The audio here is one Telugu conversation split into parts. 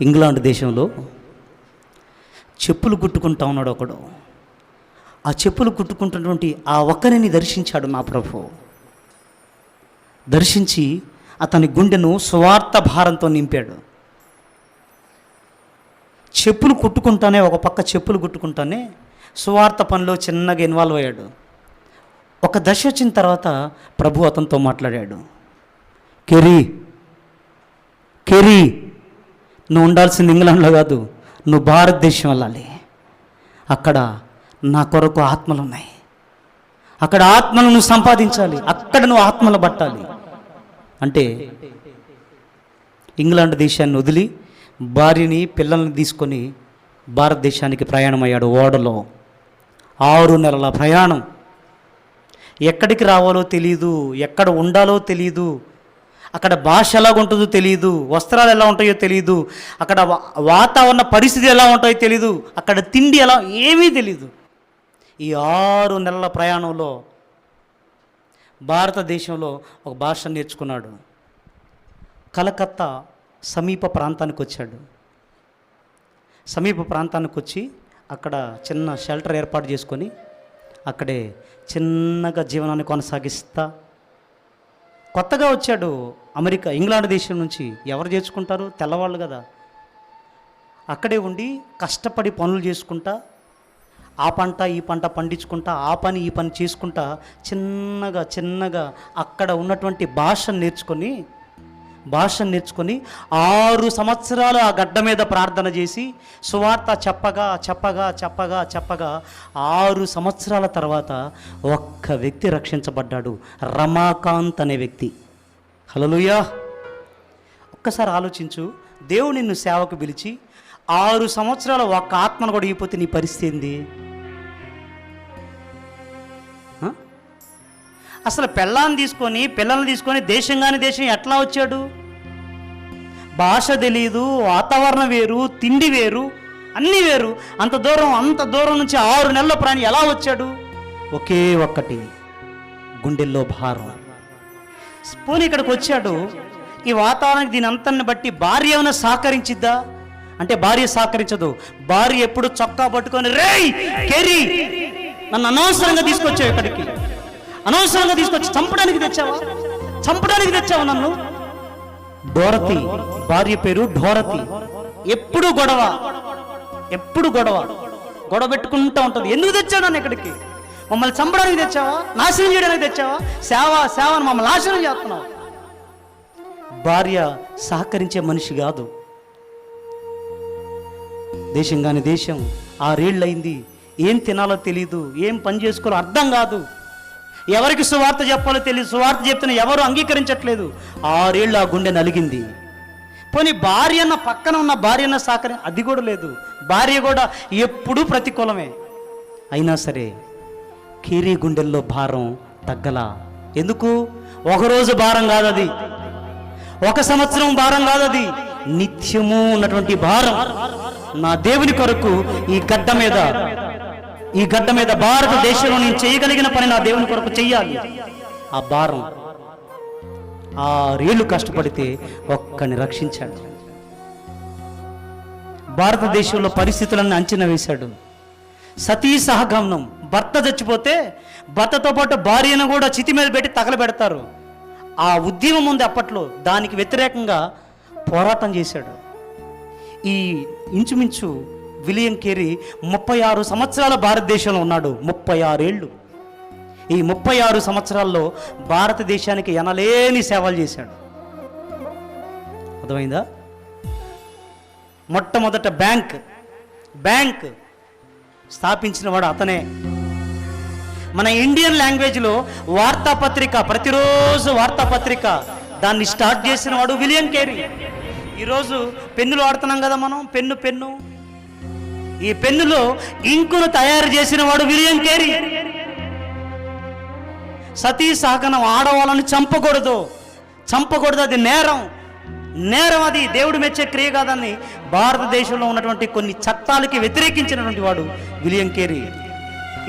ఇంగ్లాండ్ దేశంలో చెప్పులు కుట్టుకుంటా ఉన్నాడు ఒకడు. ఆ చెప్పులు కుట్టుకుంటున్నటువంటి ఆ ఒక్కరిని దర్శించాడు నా ప్రభు. దర్శించి అతని గుండెను స్వార్థ భారంతో నింపాడు. చెప్పులు కుట్టుకుంటానే ఒక పక్క చెప్పులు కుట్టుకుంటానే స్వార్థ పనిలో చిన్నగా ఇన్వాల్వ్ అయ్యాడు. ఒక దశ వచ్చిన తర్వాత ప్రభు అతనితో మాట్లాడాడు. కెరీ కెరీ నువ్వు ఉండాల్సింది ఇంగ్లాండ్లో కాదు నువ్వు భారతదేశం వెళ్ళాలి. అక్కడ నా కొరకు ఆత్మలు ఉన్నాయి. అక్కడ ఆత్మను నువ్వు సంపాదించాలి. అక్కడ నువ్వు ఆత్మలు పట్టాలి. అంటే ఇంగ్లాండ్ దేశాన్ని వదిలి భార్యని పిల్లల్ని తీసుకొని భారతదేశానికి ప్రయాణమయ్యాడు ఓడలో. ఆరు నెలల ప్రయాణం. ఎక్కడికి రావాలో తెలియదు ఎక్కడ ఉండాలో తెలియదు అక్కడ భాష ఎలా ఉంటుందో తెలియదు వస్త్రాలు ఎలా ఉంటాయో తెలియదు అక్కడ వా- వాతావరణ పరిస్థితి ఎలా ఉంటాయో తెలియదు అక్కడ తిండి ఎలా ఏమీ తెలియదు ఈ ఆరు నెలల ప్రయాణంలో భారతదేశంలో ఒక భాష నేర్చుకున్నాడు. కలకత్తా సమీప ప్రాంతానికి వచ్చాడు. సమీప ప్రాంతానికి వచ్చి అక్కడ చిన్న షెల్టర్ ఏర్పాటు చేసుకొని అక్కడే చిన్నగా జీవనాన్ని కొనసాగిస్తా కొత్తగా వచ్చాడు అమెరికా ఇంగ్లాండ్ దేశం నుంచి ఎవరు చేర్చుకుంటారు? తెల్లవాళ్ళు కదా. అక్కడే ఉండి కష్టపడి పనులు చేసుకుంటా ఆ పంట ఈ పంట పండించుకుంటా ఆ పని ఈ పని చేసుకుంటా చిన్నగా చిన్నగా అక్కడ ఉన్నటువంటి భాషను నేర్చుకొని భాషను నేర్చుకొని ఆరు సంవత్సరాలు ఆ గడ్డ మీద ప్రార్థన చేసి సువార్త చెప్పగా చెప్పగా చెప్పగా చెప్పగా ఆరు సంవత్సరాల తర్వాత ఒక్క వ్యక్తి రక్షించబడ్డాడు. రమాకాంత్ అనే వ్యక్తి. హలోయా ఒక్కసారి ఆలోచించు దేవుడు నిన్ను సేవకు పిలిచి ఆరు సంవత్సరాలు ఒక్క ఆత్మను కూడా ఇగిపోతే నీ పరిస్థితి ఏంది? అసలు పెళ్ళాన్ని తీసుకొని పిల్లల్ని తీసుకొని దేశం కాని దేశం ఎట్లా వచ్చాడు? భాష తెలియదు వాతావరణం వేరు తిండి వేరు అన్నీ వేరు. అంత దూరం అంత దూరం నుంచి ఆరు నెలల ప్రాణి ఎలా వచ్చాడు? ఒకే ఒక్కటి గుండెల్లో భారం. పోనీ ఇక్కడికి వచ్చాడు. ఈ వాతావరణానికి దీని అంతని బట్టి భార్య ఏమైనా సహకరించిద్దా? అంటే భార్య సహకరించదు. భార్య ఎప్పుడు చొక్కా పట్టుకొని రేయ్ కెరీ నన్ను అనవసరంగా తీసుకొచ్చావు ఇక్కడికి. అనవసరంగా తీసుకొచ్చి చంపడానికి తెచ్చావా? చంపడానికి తెచ్చావు నన్ను? డోరతి భార్య పేరు డోరతి ఎప్పుడు గొడవ? ఎప్పుడు గొడవ? గొడవ పెట్టుకుంటూ ఉంటుంది. ఎందుకు తెచ్చావు నన్ను ఇక్కడికి? మమ్మల్ని చంపడానికి తెచ్చావా? నాశనం చేయడానికి తెచ్చావా? సేవ సేవను మమ్మల్ని నాశనం చేస్తున్నావు. భార్య సహకరించే మనిషి కాదు. దేశం కాని దేశం ఆరేళ్ళయింది. ఏం తినాలో తెలియదు ఏం పని చేసుకోవాలో అర్థం కాదు. ఎవరికి సువార్త చెప్పాలో తెలియదు సువార్త చెప్తున్న ఎవరు అంగీకరించట్లేదు. ఆరేళ్ళు ఆ గుండె నలిగింది. పోనీ భార్య అన్న పక్కన ఉన్న భార్య అన్న సహకరి అది కూడా లేదు. భార్య కూడా ఎప్పుడూ ప్రతికూలమే. అయినా సరే కీరీ గుండెల్లో భారం తగ్గలా? ఎందుకు? ఒకరోజు భారం కాదు అది ఒక సంవత్సరం భారం కాదు అది నిత్యము ఉన్నటువంటి భారం. నా దేవుని కొరకు ఈ గడ్డ మీద ఈ గడ్డ మీద భారతదేశంలో నేను చేయగలిగిన పని నా దేవుని కొరకు చెయ్యాలి. ఆ భారం ఆరేళ్ళు కష్టపడితే ఒక్కని రక్షించాడు. భారతదేశంలో పరిస్థితులను అంచనా వేశాడు. సతీ సహగమనం భర్త చచ్చిపోతే భర్తతో పాటు భార్యను కూడా చితి మీద పెట్టి తగలబెడతారు. ఆ ఉద్యమం ఉంది అప్పట్లో. దానికి వ్యతిరేకంగా పోరాటం చేశాడు. ఈ ఇంచుమించు విలియం కేరీ ముప్పై ఆరు సంవత్సరాల భారతదేశంలో ఉన్నాడు. ముప్పై ఆరేళ్ళు ఈ ముప్పై ఆరు సంవత్సరాల్లో భారతదేశానికి ఎనలేని సేవలు చేశాడు. అర్థమైందా? మొట్టమొదట బ్యాంక్. బ్యాంక్ స్థాపించిన వాడు అతనే. మన ఇండియన్ లాంగ్వేజ్లో వార్తాపత్రిక ప్రతిరోజు వార్తాపత్రిక దాన్ని స్టార్ట్ చేసిన వాడు విలియం కేరీ. ఈరోజు పెన్నులు వాడుతున్నాం కదా మనం పెన్ను పెన్ను. ఈ పెన్నులో ఇంకును తయారు చేసిన వాడు విలియం కేరీ. సతీ సహకనం ఆడవాళ్ళని చంపకూడదు. చంపకూడదు అది నేరం. నేరం అది. దేవుడు మెచ్చే క్రియ కాదని భారతదేశంలో ఉన్నటువంటి కొన్ని చట్టాలకి వ్యతిరేకించినటువంటి వాడు విలియం కేరీ.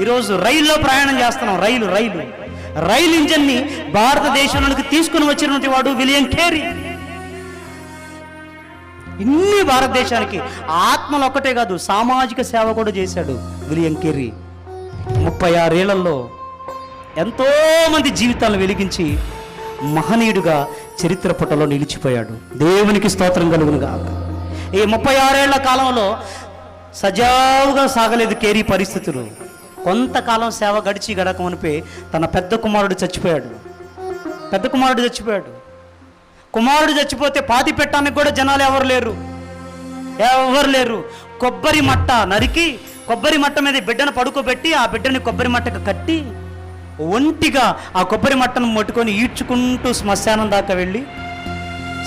ఈరోజు రైల్లో ప్రయాణం చేస్తున్నాం. రైలు రైలు. రైలు ఇంజన్ని భారతదేశంలోకి తీసుకుని వచ్చినటువంటి వాడు విలియం కేరీ. ఇన్ని భారతదేశానికి ఆత్మలు ఒక్కటే కాదు సామాజిక సేవ కూడా చేశాడు విలియం కెర్రీ ముప్పై ఆరేళ్ళలో ఎంతోమంది జీవితాలను వెలిగించి మహనీయుడుగా చరిత్ర పుటలో నిలిచిపోయాడు. దేవునికి స్తోత్రం కలుగునుగా ఈ ముప్పై ఆరేళ్ళ కాలంలో సజావుగా సాగలేదు కేరీ పరిస్థితులు. కొంతకాలం సేవ గడిచి గడక తన పెద్ద కుమారుడు చచ్చిపోయాడు. పెద్ద కుమారుడు చచ్చిపోయాడు. కుమారుడు చచ్చిపోతే పాతి పెట్టడానికి కూడా జనాలు ఎవరు లేరు. ఎవరు లేరు. కొబ్బరి మట్ట నరికి కొబ్బరి మట్ట మీద బిడ్డను పడుకోబెట్టి ఆ బిడ్డని కొబ్బరి మట్టకు కట్టి ఒంటిగా ఆ కొబ్బరి మట్టను ముట్టుకొని ఈడ్చుకుంటూ శ్మశానం దాకా వెళ్ళి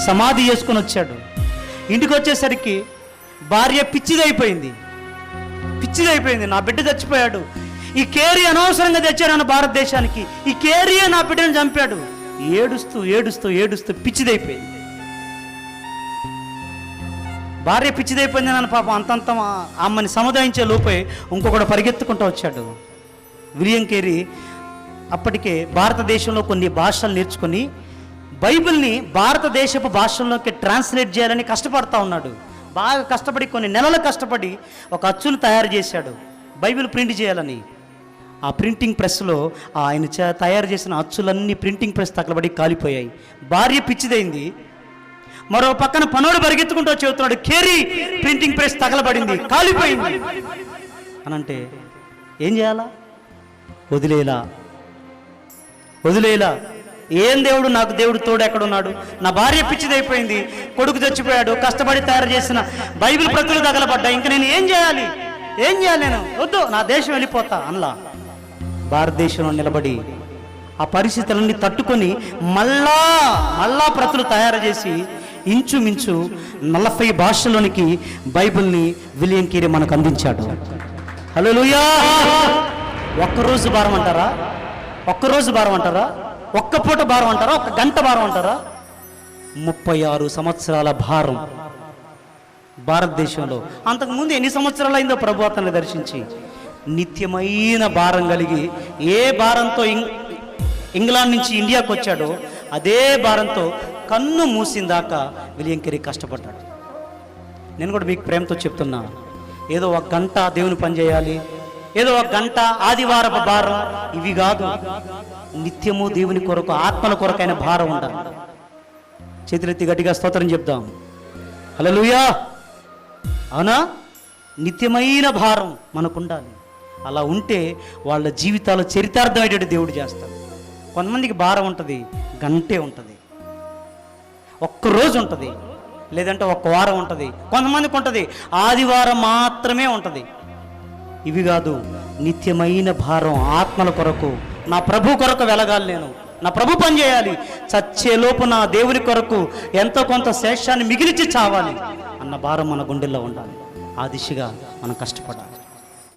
సమాధి చేసుకొని వచ్చాడు. ఇంటికి వచ్చేసరికి భార్య పిచ్చిదైపోయింది. పిచ్చిదైపోయింది. నా బిడ్డ చచ్చిపోయాడు. ఈ కేరీ అనవసరంగా తెచ్చాడు భారతదేశానికి. ఈ కేరీయే నా బిడ్డను చంపాడు. ఏడుస్తూ ఏడుస్తూ ఏడుస్తూ పిచ్చిదైపోయింది. భార్య పిచ్చిదైపోయింది నన్ను పాపం అంతంత ఆమెని సముదాయించే లోపే ఇంకొకడు పరిగెత్తుకుంటూ వచ్చాడు. విలియం కేరీ అప్పటికే భారతదేశంలో కొన్ని భాషలు నేర్చుకొని బైబిల్ని భారతదేశపు భాషల్లోకి ట్రాన్స్లేట్ చేయాలని కష్టపడతా ఉన్నాడు. బాగా కష్టపడి కొన్ని నెలలు కష్టపడి ఒక అచ్చును తయారు చేశాడు. బైబిల్ ప్రింట్ చేయాలని. ఆ ప్రింటింగ్ ప్రెస్లో ఆయన తయారు చేసిన అచ్చులన్నీ ప్రింటింగ్ ప్రెస్ తగలబడి కాలిపోయాయి. భార్య పిచ్చిదైంది. మరో పక్కన పనోడు పరిగెత్తుకుంటూ చెబుతున్నాడు కేరీ ప్రింటింగ్ ప్రెస్ తగలబడింది కాలిపోయింది. అనంటే ఏం చేయాలా? వదిలేలా? వదిలేలా. ఏం దేవుడు? నాకు దేవుడు తోడు ఎక్కడున్నాడు? నా భార్య పిచ్చిదైపోయింది కొడుకు చచ్చిపోయాడు కష్టపడి తయారు చేసిన బైబిల్ ప్రతులు తగలబడ్డాయి ఇంక నేను ఏం చేయాలి? ఏం చేయాలి నేను? వద్దు నా దేశం వెళ్ళిపోతా అనలా. భారతదేశంలో నిలబడి ఆ పరిస్థితులన్నీ తట్టుకొని మళ్ళా మళ్ళా ప్రతులు తయారు చేసి ఇంచుమించు నలభై భాషలోనికి బైబిల్ని విలియం కీరి మనకు అందించాడు. హలో ఒక్కరోజు భారం అంటారా? ఒక్కరోజు భారం అంటారా? ఒక్క పూట భారం అంటారా? ఒక్క గంట భారం అంటారా? ముప్పై ఆరు సంవత్సరాల భారం భారతదేశంలో. అంతకుముందు ఎన్ని సంవత్సరాలు అయిందో ప్రభు అతన్ని దర్శించి నిత్యమైన భారం కలిగి ఏ భారంతో ఇంగ్లాండ్ నుంచి ఇండియాకు వచ్చాడో అదే భారంతో కన్ను మూసిందాకా దాకా కెరీ కష్టపడ్డాడు. నేను కూడా మీకు ప్రేమతో చెప్తున్నా ఏదో ఒక గంట దేవుని పని చేయాలి ఏదో ఒక గంట ఆదివారపు భారం. ఇవి కాదు నిత్యము దేవుని కొరకు ఆత్మల కొరకైన భారం ఉండాలి. చేతులెత్తి గట్టిగా స్తోత్రం చెప్దాం. హలోయా అవునా? నిత్యమైన భారం మనకు ఉండాలి అలా ఉంటే వాళ్ళ జీవితాలు చరితార్థమయ్యేటట్టు దేవుడు చేస్తాడు. కొంతమందికి భారం ఉంటుంది గంటే ఉంటుంది. ఒక్కరోజు ఉంటుంది. లేదంటే ఒక్క వారం ఉంటుంది. కొంతమందికి ఉంటుంది ఆదివారం మాత్రమే ఉంటుంది. ఇవి కాదు నిత్యమైన భారం ఆత్మల కొరకు. నా ప్రభు కొరకు వెలగాలి నేను. నా ప్రభు పని చేయాలి. చచ్చేలోపు నా దేవుని కొరకు ఎంతో కొంత శేషాన్ని మిగిలిచి చావాలి. అన్న భారం మన గుండెల్లో ఉండాలి. ఆ దిశగా మనం కష్టపడాలి.